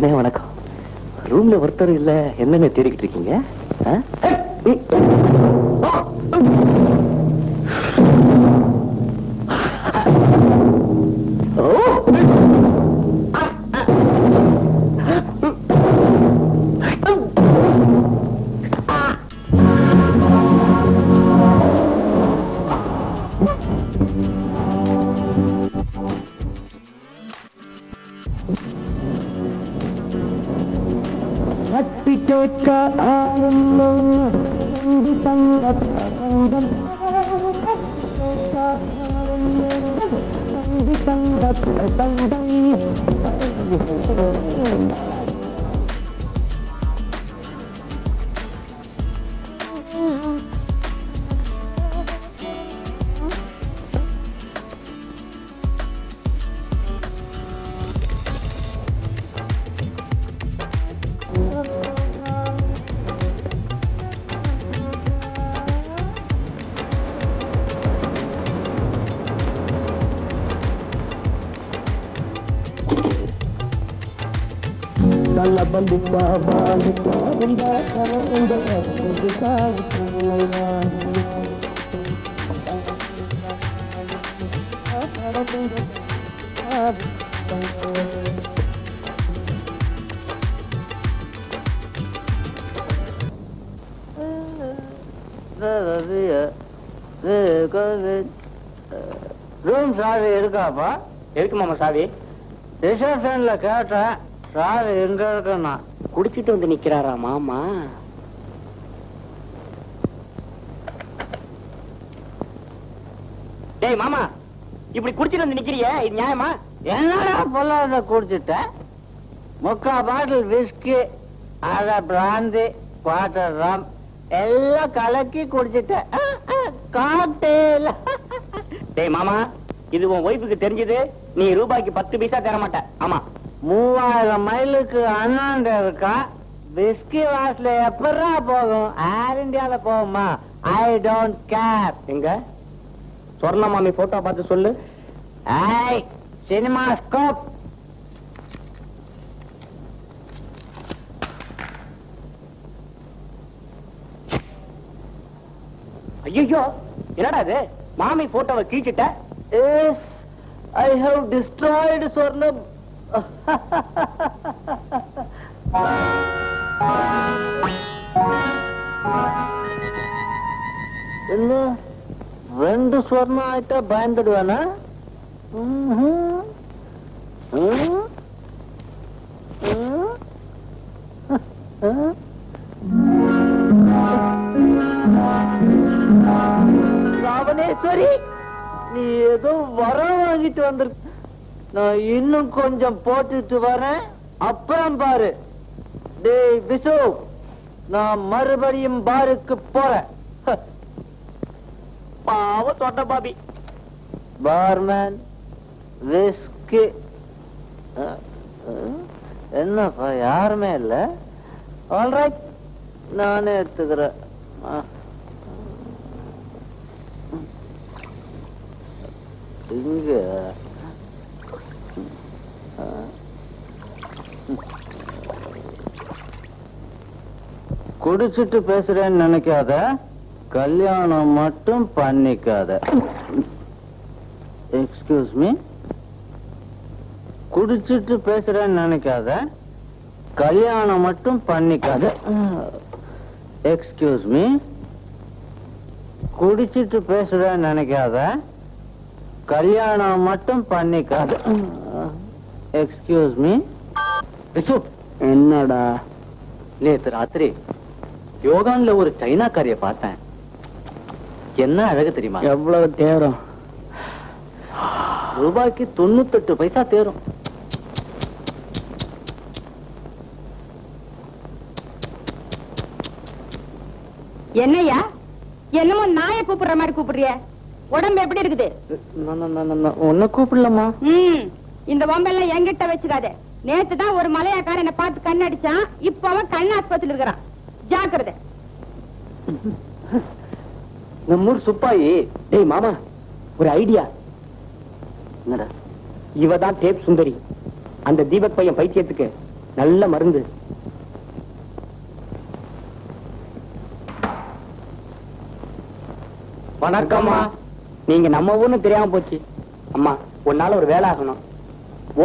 அண்ணே வணக்கம். ரூம்ல ஒருத்தர் இல்ல என்னென்ன தேடிக்கிட்டு இருக்கீங்க? ஆ? தட்டி கேட்க ஆரம்பம் தங்க தங்கம் தங்க தங்கம் தள்ளபல்லி பாபாலி இந்த கலந்த ரூம் சாவி. இருக்காப்பா மாமா சாவி ரிசப்ஷன்ல கேட்டேன். சாவி எங்க இருக்குன்னா குடிச்சிட்டு வந்து நிக்கிறாரா மாமா? டேய் மாமா இப்படி குடிச்சிட்டு வந்து நிக்கிறிய இது நியாயமா? என்னடா பொல்லாத குடிச்சிட்ட? முக்கா பாட்டில் விஸ்கி அரை பிராந்தி குவார்டர் ரம் எல்லாம் கலக்கி குடிச்சிட்டேன் காட்டேல டேய் மாமா இது உன் ஒய்ஃபுக்கு தெரிஞ்சது. நீ ரூபாய்க்கு பத்து பைசா தர மாட்ட ஆமா. மூவாயிரம் மைலுக்கு அண்ணாண்ட இருக்கா? விஸ்கி வாசல எப்படா போகும்? ஏர் இந்தியால போகுமா? ஐ டோன்ட் கேர் எங்க? சொர்ண மாமி போட்டோ பார்த்து சொல்லு. ஐ சினிமா ஸ்கோப் ஐயோ என்னடா இது? மாமி போட்டோவை கீச்சிட்ட? I have destroyed Swarnam. என்ன ரெண்டு ஸ்வர்ணம் ஆயிட்டா பயந்துடுவானா ராவணேஸ்வரி நீ ஏதோ வர வாங்கிட்டு வந்திருக்க நான் இன்னும் கொஞ்சம் போட்டுட்டு வரேன். அப்புறம் பாரு. டேய் விசு நான் மறுபடியும் பாருக்கு போறேன். பாவ தொட்ட பாபி. பார்மேன் விஸ்கு. என்னப்பா யாருமே இல்ல. ஆல்ரைட் நானே எடுத்துக்கிறேன். ஆ. இங்க. குடிச்சிட்டு பேசுறேன்னு நினைக்காத கல்யாணம் மட்டும் பண்ணிக்காத. எக்ஸ்கியூஸ் மீ குடிச்சிட்டு பேசுறேன்னு நினைக்காத கல்யாணம் மட்டும் பண்ணிக்காத. எக்ஸ்கியூஸ் மீ குடிச்சிட்டு பேசுறேன்னு நினைக்காத கல்யாணம் மட்டும் பண்ணிக்காத. எக்ஸ்கியூஸ் மீ என்னடா? நேற்று ராத்திரி யோகான்ல ஒரு சைனாக்காரிய பார்த்தேன். என்ன அழகு தெரியுமா? எவ்வளவு தேரம். ரூபாய்க்கு தொண்ணூத்தெட்டு பைசா தேரும். என்னய்யா? என்னமோ நாயை கூப்பிடுற மாதிரி கூப்பிடுறிய? உடம்பு எப்படி இருக்குது? உன்னை கூப்பிடலாமா? இந்த பொம்பெல்லாம் என்கிட்ட வச்சுக்காத. நேத்து தான் ஒரு மலையாக்காரன் என்ன பார்த்து கண்ணடிச்சான் இப்ப அவன் கண் ஆஸ்பத்திரியில் இருக்கிறான். ஜாக்கிரதை. நம்ம ஊர் சுப்பாயி. டேய் மாமா ஒரு ஐடியா. என்னடா? இவ தான் டேப் சுந்தரி. அந்த தீபக் பையன் பைத்தியத்துக்கு நல்ல மருந்து. வணக்கம்மா நீங்க நம்ம ஊர்னு தெரியாம போச்சு. அம்மா உன்னால ஒரு வேலை ஆகணும்.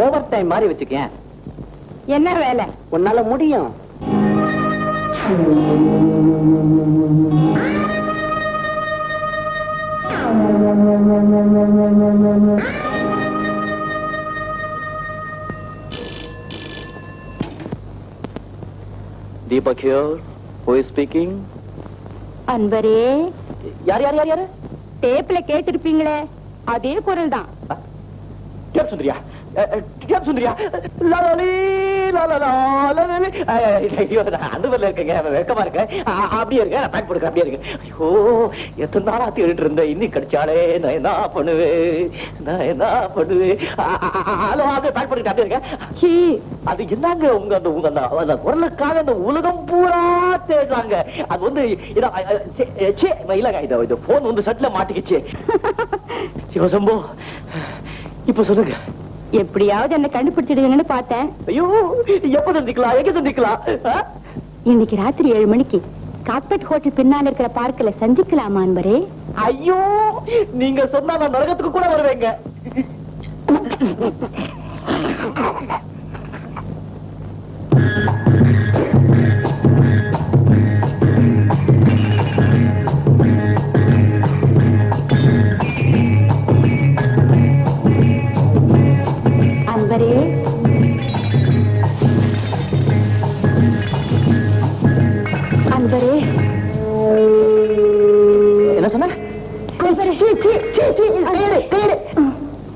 ஓவர் டைம் மாதிரி வச்சுக்கேன். என்ன வேலை? உன்னால முடியும். Deepak here. Who is speaking? அன்பரே யார் யார் யார் யாரு டேப்ல கேட்டிருப்பீங்களே அதே குரல் தான் டேப் சுந்தரியா சுந்தரியா? லாலாலி, லாலாலா, லாலாலி. ஐயோ, மாதிரில இருக்கேங்க. வெக்கமா இருக்கேன் அஹ், அப்படியே இருக்க. பேக் போடுறேன் அப்படியே இருக்கு. ஐயோ எத்தனை நாளா தேடிட்டு இருந்தேன் இன்னைக்கு கிடைச்சாலே நான் என்ன பண்ணுவேன் நான் என்ன பண்ணுவேன் ஹலோ அப்படியே பேக் பண்ணிட்டு அப்படியே இருக்கேன் சீ. அது என்னங்க உங்க அந்த உங்க அந்த குரலுக்காக அந்த உலகம் பூரா தேடுறாங்க. அது வந்து இல்லங்க. இது இது போன் வந்து சட்டில மாட்டிக்கிச்சு. சிவசம்போ இப்ப சொல்லுங்க. எப்படியாவது என்ன கண்டுபிடிச்சிடுவீங்கன்னு பார்த்தேன். ஐயோ எப்ப சந்திக்கலாம்? எங்க சந்திக்கலாம்? இன்னைக்கு ராத்திரி ஏழு மணிக்கு கார்பெட் ஹோட்டல் பின்னால இருக்கிற பார்க்ல சந்திக்கலாமா அன்பரே? ஐயோ நீங்க சொன்னா நான் நரகத்துக்கு கூட வருவேங்க. அன்பரே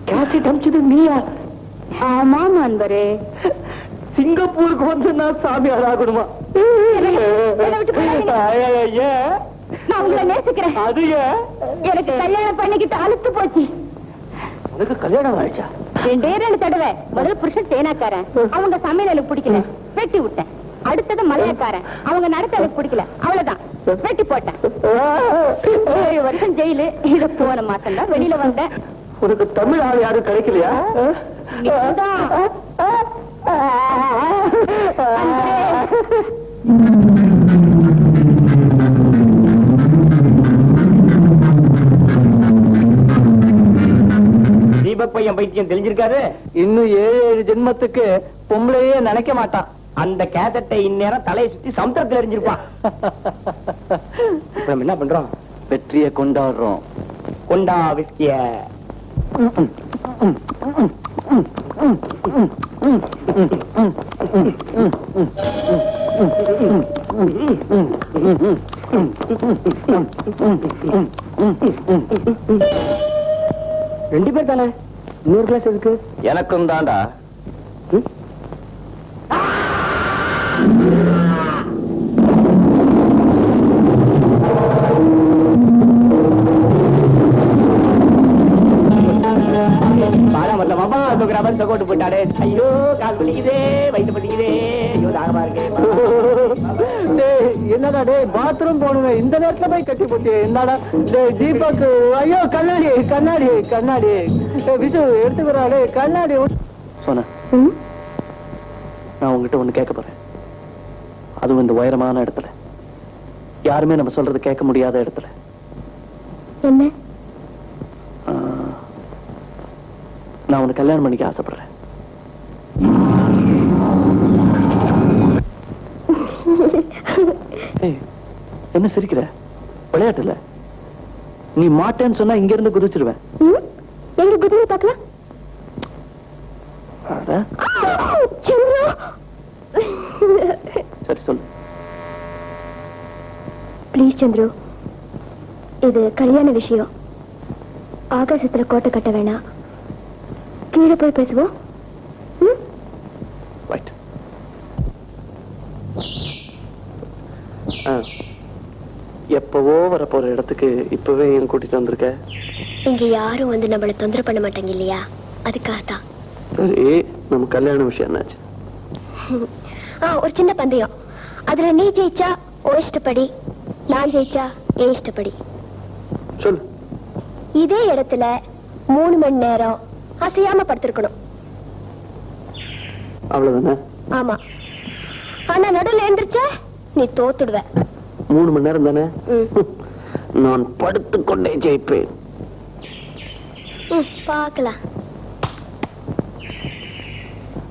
கேசட் அமிச்சது நீயா? ஆமாம் அன்பரே சிங்கப்பூருக்கு வந்து நான் போகாதீங்க. ஏன் நான் உங்களை நேசிக்கிறேன். அது எனக்கு கல்யாணம் பண்ணிக்கிட்டு அழுத்து போச்சு. உனக்கு கல்யாணம் ஆயிடுச்சா? ரெண்டே ரெண்டு தடவை முதல் புருஷன் தேனாக்காரன். அவங்க சமையல் எனக்கு பிடிக்கல. வெட்டி விட்டேன். அடுத்தது மலையக்காரன். அவங்க நடத்த எனக்கு பிடிக்கல. அவ்வளவுதான். வெட்டி போட்டேன். ஏழு வருஷம் ஜெயிலு. இது போன மாசம் தான் வெளியில வந்தேன். உனக்கு தமிழ் ஆள் யாரும் கிடைக்கலையா? நீதான். தீபக் பையன் பைத்தியம் தெரிஞ்சிருக்காரு இன்னும் ஏழு ஏழு ஜென்மத்துக்கு பொம்பளையே நினைக்க மாட்டான். அந்த கேசட்டை இந்நேரம் தலையை சுத்தி சமுத்திரத்துல எரிஞ்சிருப்பான் நம்ம என்ன பண்றோம்? வெற்றியை கொண்டாடுறோம். கொண்டா விஸ்கிய. ரெண்டு பேர் தானே? இன்னொரு கிளாஸ் எதுக்கு? எனக்கும் தாண்டா மாதிரி சகோட்டு போயிட்டாரு ஐயோ கால் வலிக்குதே வயிற்று வலிக்குதே ஐயோ தாகமா இருக்கு. டேய், என்னடா டேய் பாத்ரூம் போகணுங்க இந்த நேரத்துல போய் கட்டி போட்டு என்னடா? டேய் தீபக் ஐயோ கண்ணாடி கண்ணாடி கண்ணாடி. விசு எடுத்துக்கிறா டேய் கண்ணாடி. சொன்ன நான் உங்ககிட்ட ஒண்ணு கேட்க போறேன். அதுவும் இந்த உயரமான இடத்துல. யாருமே நம்ம சொல்றது கேட்க முடியாத இடத்துல. என்ன? நான் உனக்கு கல்யாணம் பண்ணிக்க ஆசைப்படுறேன். என்ன சிரிக்கிற? விளையாட்டு இல்ல. நீ மாட்டேன்னு சொன்னா இங்க இருந்து குதிச்சிருவேன் எங்க குதிரை பார்க்கலாம் அட, சரி சொல்லு ப்ளீஸ் சந்துரு. இது கல்யாண விஷயம். ஆகாசத்துல கோட்டை கட்ட வேணாம். கீழே போய் பேசுவோம். எப்பவோ வரப்போற இடத்துக்கு இப்பவே என் கூட்டிட்டு வந்திருக்க? இங்க யாரும் வந்து நம்மள தொந்தரவு பண்ண மாட்டாங்க இல்லையா? அதுக்காக தான். சரி நம்ம கல்யாண விஷயம் என்னாச்சு? ஒரு சின்ன பந்தயம். அதுல நீ ஜெயிச்சா ஓ இஷ்டப்படி. நான் ஜெயிச்சா என் இஷ்டப்படி. சொல்லு. இதே இடத்துல மூணு மணி நேரம் அசையாம படுத்திருக்கணும். அவ்வளவுதானே? ஆமா. ஆனா நடுவுல எந்திரிச்ச நீ தோத்துடுவ. மூணு மணி நேரம் தானே. நான் படுத்துக்கொண்டே ஜெயிப்பேன். பார்க்கலாம்.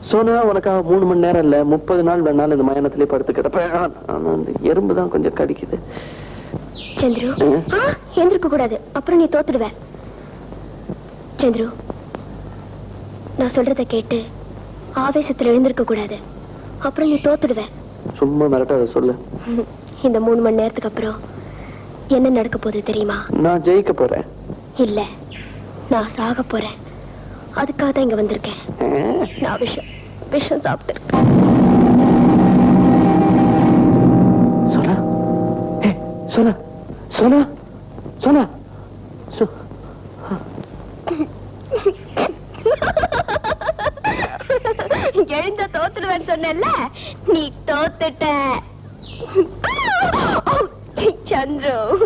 சோனா உனக்காக மூணு மணி நேரம் இல்ல முப்பது நாள் வேணாலும் இந்த மயானத்திலே படுத்து கிடப்பேன் ஆனா அந்த எறும்பு தான் கொஞ்சம் கடிக்குது. சந்துரு எந்திருக்க கூடாது. அப்புறம் நீ தோத்துடுவ. சந்துரு நான் சொல்றத கேட்டு ஆவேசத்துல எழுந்திருக்க கூடாது. அப்புறம் நீ தோத்துடுவ. சும்மா மிரட்டாத சொல்லு. இந்த மூணு மணி நேரத்துக்கு அப்புறம் என்ன நடக்க போகுது தெரியுமா? நான் ஜெயிக்க போறேன். இல்ல நான் சாக போறேன். அதுக்காக தான் இங்க வந்திருக்கேன். நான் விஷம் விஷம் சாப்பிட்டு சோனா? ஏ சோனா? சோனா? சோனா?